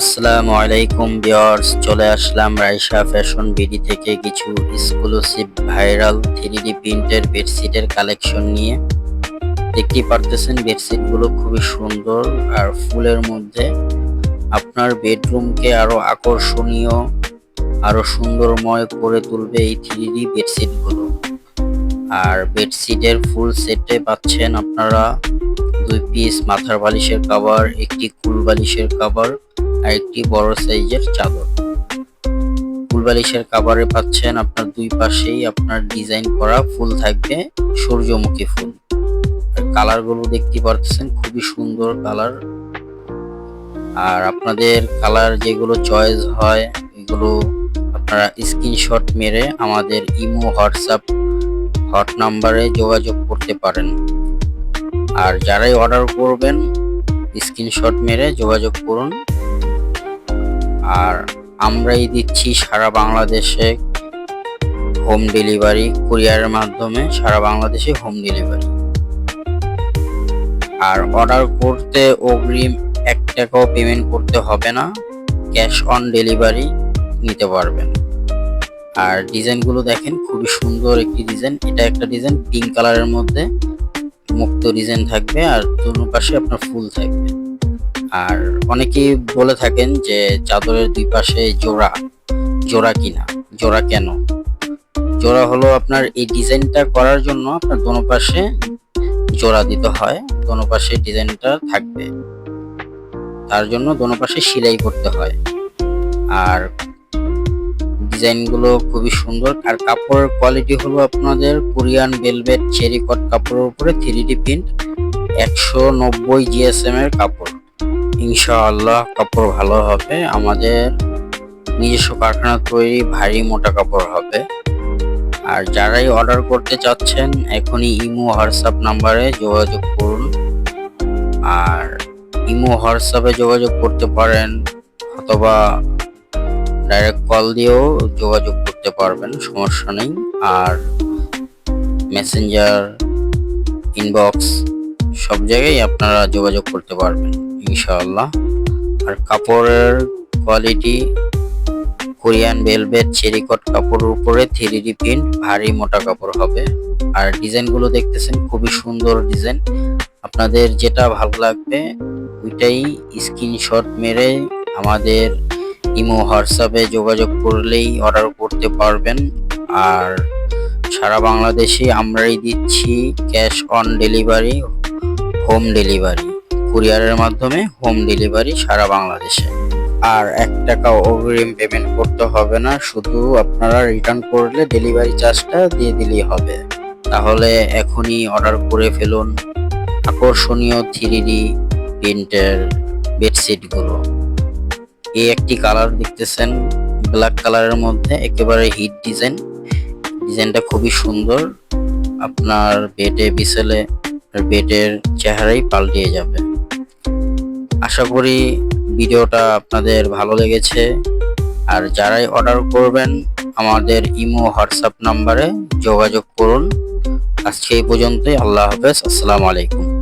আসসালামু আলাইকুম বিয়ার্স চলে আসলাম রাইসা ফ্যাশন বিডি থেকে কিছু এক্সক্লুসিভ ভাইরাল থ্রি প্রিন্টের বেডশিটের কালেকশন নিয়ে। দেখতেই পারতেছেন বেডশিটগুলো খুবই সুন্দর আর ফুলের মধ্যে আপনার বেডরুমকে আরও আকর্ষণীয়, আরও সুন্দরময় করে তুলবে এই থ্রি বেডশিটগুলো আর বেডশিটের ফুল সেটে পাচ্ছেন আপনারা দুই পিস মাথার বালিশের কভার একটি কুল বালিশের কভার আর একটি বড় সাইজের চাদর। ফুল বালিশের কাভারে পাচ্ছেন আপনার দুই পাশেই আপনার ডিজাইন করা ফুল থাকবে সূর্যমুখী ফুল। আর কালারগুলো দেখতে পারতেছেন খুবই সুন্দর কালার আর আপনাদের কালার যেগুলো চয়েস হয়, এগুলো আপনারা স্ক্রিনশট মেরে আমাদের ইমো, হোয়াটসঅ্যাপ হট নাম্বারে যোগাযোগ করতে পারেন। আর যারাই অর্ডার করবেন স্ক্রিনশট মেরে যোগাযোগ করুন। আর আমরাই দিচ্ছি সারা বাংলাদেশে হোম ডেলিভারি কুরিয়ারের মাধ্যমে সারা বাংলাদেশে হোম ডেলিভারি আর অর্ডার করতে অগ্রিম এক টাকাও পেমেন্ট করতে হবে না ক্যাশ অন ডেলিভারি নিতে পারবেন। আর ডিজাইনগুলো দেখেন, খুবই সুন্দর একটি ডিজাইন এটা একটা ডিজাইন পিঙ্ক কালারের মধ্যে, মুক্ত ডিজাইন থাকবে আর দুনো পাশে আপনার ফুল থাকবে। আর অনেকেই বলে থাকেন যে চাদরের দুই পাশে জোড়া জোড়া কিনা, জোড়া কেন? জোড়া হলো আপনার এই ডিজাইনটা করার জন্য আপনার দোনো পাশে জোড়া দিতে হয়, দোনো পাশে ডিজাইনটা থাকবে। তার জন্য দোনো পাশে সেলাই করতে হয়। আর ডিজাইনগুলো খুবই সুন্দর। আর কাপড়ের কোয়ালিটি হলো আপনাদের কোরিয়ান ভেলভেট চেরি কট কাপড়ের উপরে থ্রি ডি প্রিন্ট একশো নব্বই জিএসএম এর কাপড়। ইনশাআল্লাহ কাপড় ভালো হবে। আমাদের নিজস্ব কারখানা তৈরি ভারী মোটা কাপড় হবে। আর যারাই অর্ডার করতে চাচ্ছেন, এখনই ইমো হোয়াটসঅ্যাপ নাম্বারে যোগাযোগ করুন। আর ইমো হোয়াটসঅ্যাপে যোগাযোগ করতে পারেন অথবা ডাইরেক্ট কল দিয়েও যোগাযোগ করতে পারবেন, সমস্যা নেই। আর মেসেঞ্জার, ইনবক্স সব জায়গায় আপনারা যোগাযোগ করতে পারবেন। ইনশাআল্লাহ। আর কাপড়ের কোয়ালিটি কোরিয়ান ভেলভেট চেরিকট কাপড়ের উপরে থ্রি ডি প্রিন্ট ভারী মোটা কাপড় হবে। আর ডিজাইনগুলো দেখতেছেন, খুবই সুন্দর ডিজাইন আপনাদের যেটা ভালো লাগবে, ওইটাই স্ক্রিনশট মেরে আমাদের ইমো হোয়াটসঅ্যাপে যোগাযোগ করলেই অর্ডার করতে পারবেন। আর সারা বাংলাদেশে আমরাই দিচ্ছি cash on delivery home delivery কুরিয়ারের মাধ্যমে হোম ডেলিভারি সারা বাংলাদেশে। আর এক টাকা অগ্রিম পেমেন্ট করতে হবে না, শুধু আপনারা রিটার্ন করলে ডেলিভারি চার্জটা দিয়ে দিলেই হবে। তাহলে এখনই অর্ডার করে ফেলুন। আকর্ষণীয় থ্রি ডি প্রিন্টের বেডশিটগুলো এই একটি কালার দেখতেছেন ব্ল্যাক কালারের মধ্যে একেবারে হিট ডিজাইন ডিজাইনটা খুবই সুন্দর। আপনার বেডে বিছেলে বেডের চেহারাই পাল্টিয়ে যাবে। আশা করি ভিডিওটা আপনাদের ভালো লেগেছে। আর যারাই অর্ডার করবেন, আমাদের ইমো, হোয়াটসঅ্যাপ নাম্বারে যোগাযোগ করুন। আজকে এই পর্যন্তই, আল্লাহ হাফেজ, আসসালামু আলাইকুম।